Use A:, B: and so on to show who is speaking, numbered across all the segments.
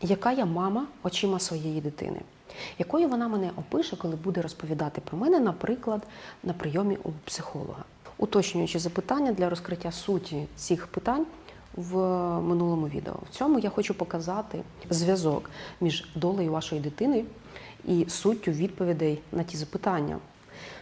A: Яка я мама очима своєї дитини? Якою вона мене опише, коли буде розповідати про мене, наприклад, на прийомі у психолога? Уточнюючи запитання для розкриття суті цих питань в минулому відео. В цьому я хочу показати зв'язок між долею вашої дитини і суттю відповідей на ті запитання.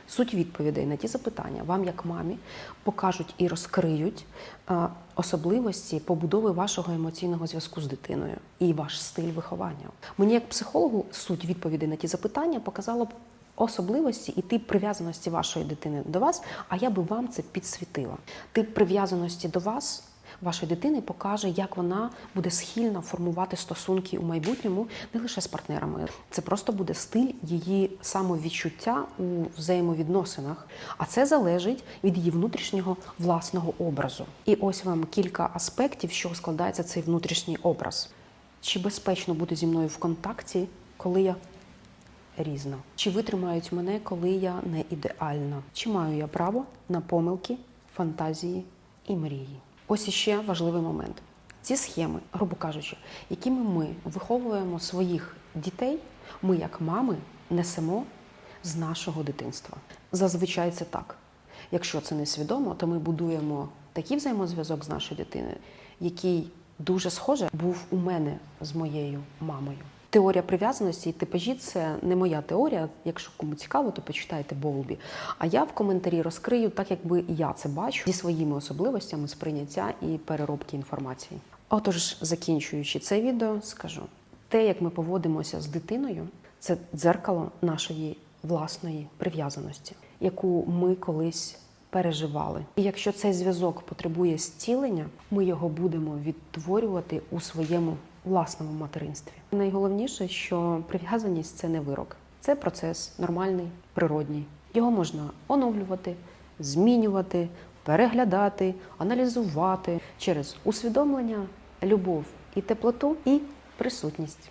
A: Суть відповідей на ті запитання вам, як мамі, покажуть і розкриють е, особливості побудови вашого емоційного зв'язку з дитиною і ваш стиль виховання. Мені, як психологу, суть відповідей на ті запитання показала б особливості і тип прив'язаності вашої дитини до вас, а я би вам це підсвітила. Тип прив'язаності до вас. Вашої дитини покаже, як вона буде схильна формувати стосунки у майбутньому не лише з партнерами. Це просто буде стиль її самовідчуття у взаємовідносинах, а це залежить від її внутрішнього власного образу. І ось вам кілька аспектів, чого складається цей внутрішній образ. Чи безпечно бути зі мною в контакті, коли я різна? Чи витримають мене, коли я не ідеальна? Чи маю я право на помилки, фантазії і мрії? Ось іще важливий момент. Ці схеми, грубо кажучи, якими ми виховуємо своїх дітей, ми, як мами, несемо з нашого дитинства. Зазвичай це так. Якщо це не свідомо, то ми будуємо такий взаємозв'язок з нашою дитиною, який дуже схоже був у мене з моєю мамою. Теорія прив'язаності і типажі це не моя теорія. Якщо кому цікаво, то почитайте Боулбі. А я в коментарі розкрию так, якби я це бачу зі своїми особливостями сприйняття і переробки інформації. Отож, закінчуючи це відео, скажу: те, як ми поводимося з дитиною, це дзеркало нашої власної прив'язаності, яку ми колись переживали. І якщо цей зв'язок потребує зцілення, ми його будемо відтворювати у своєму власному материнстві. Найголовніше, що прив'язаність це не вирок, це процес нормальний, природній. Його можна оновлювати, змінювати, переглядати, аналізувати через усвідомлення, любов і теплоту і присутність.